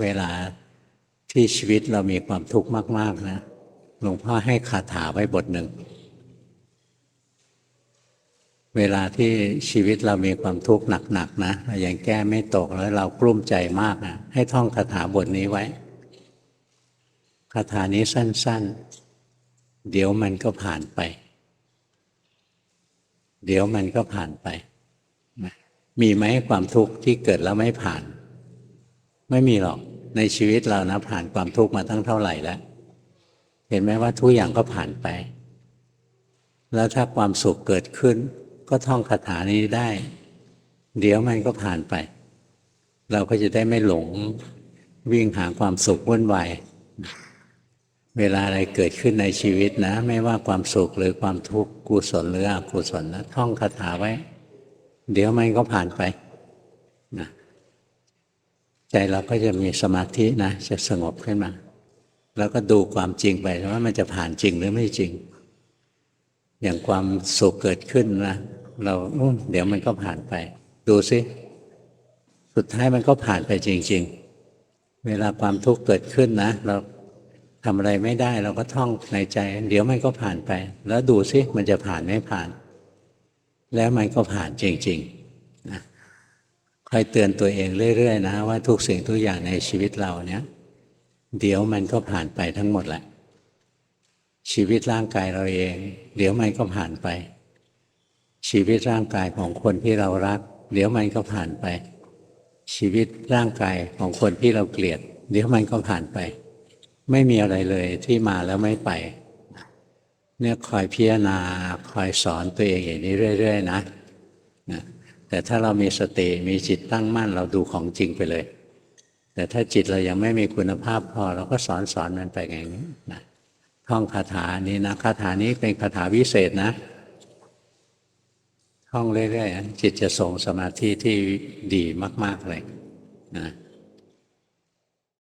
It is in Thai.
เวลาที่ชีวิตเรามีความทุกข์มาก ๆ นะ หลวงพ่อให้คาถาไว้บทหนึ่ง เวลาที่ชีวิตเรามีความทุกข์หนัก ๆ นะเรายังแก้ไม่ตกแล้วเรากลุ้มใจมากนะให้ท่องคาถาบทนี้ไว้ คาถานี้สั้น ๆ เดี๋ยวมันก็ผ่านไป เดี๋ยวมันก็ผ่านไป มีไหมความทุกข์ที่เกิดแล้วไม่ผ่าน ไม่มีหรอก ในชีวิตเรานะผ่านความทุกข์มาตั้งเท่าไหร่แล้ว เห็นไหมว่าทุกอย่างก็ผ่านไป แล้วถ้าความสุขเกิดขึ้น ก็ท่องคาถานี้ได้ เดี๋ยวมันก็ผ่านไป เราก็จะได้ไม่หลงวิ่งหาความสุขวุ่นวายเวลาอะไรเกิดขึ้นในชีวิตนะ ไม่ว่าความสุขหรือความทุกข์กุศลหรืออกุศลนะท่องคาถาไว้ เดี๋ยวมันก็ผ่านไป ใจเราก็จะมีสมาธินะจะสงบขึ้นมา แล้วก็ดูความจริงไปว่ามันจะผ่านจริงหรือไม่จริง อย่างความสุขเกิดขึ้นนะเราเดี๋ยวมันก็ผ่านไป ดูสิสุดท้ายมันก็ผ่านไปจริง ๆ เวลาความทุกข์เกิดขึ้นนะ เราทำอะไรไม่ได้เราก็ท่องในใจ เดี๋ยวมันก็ผ่านไป แล้วดูสิมันจะผ่านไม่ผ่าน แล้วมันก็ผ่านจริง ๆ นะ คอยเตือนตัวเองเรื่อยๆนะว่าทุกสิ่งทุกอย่างในชีวิตเราเนี้ยเดี๋ยวมันก็ผ่านไปทั้งหมดแหละ ชีวิตร่างกายเราเอง เดี๋ยวมันก็ผ่านไป ชีวิตร่างกายของคนที่เรารัก เดี๋ยวมันก็ผ่านไป ชีวิตร่างกายของคนที่เราเกลียด เดี๋ยวมันก็ผ่านไป ไม่มีอะไรเลยที่มาแล้วไม่ไปเนี่ยคอยพิจารณาคอยสอนตัวเองอย่างนี้เรื่อย ๆ นะนะ แต่ถ้าเรามีสติมีจิตตั้งมั่นเราดูของจริงไปเลย แต่ถ้าจิตเรายังไม่มีคุณภาพพอเราก็สอนสอนมันไปอย่างนี้นะท่องคาถานี้นะคาถานี้เป็นคาถาวิเศษนะท่องเรื่อยๆจิตจะส่งสมาธิที่ดีมาก ๆเลยนะ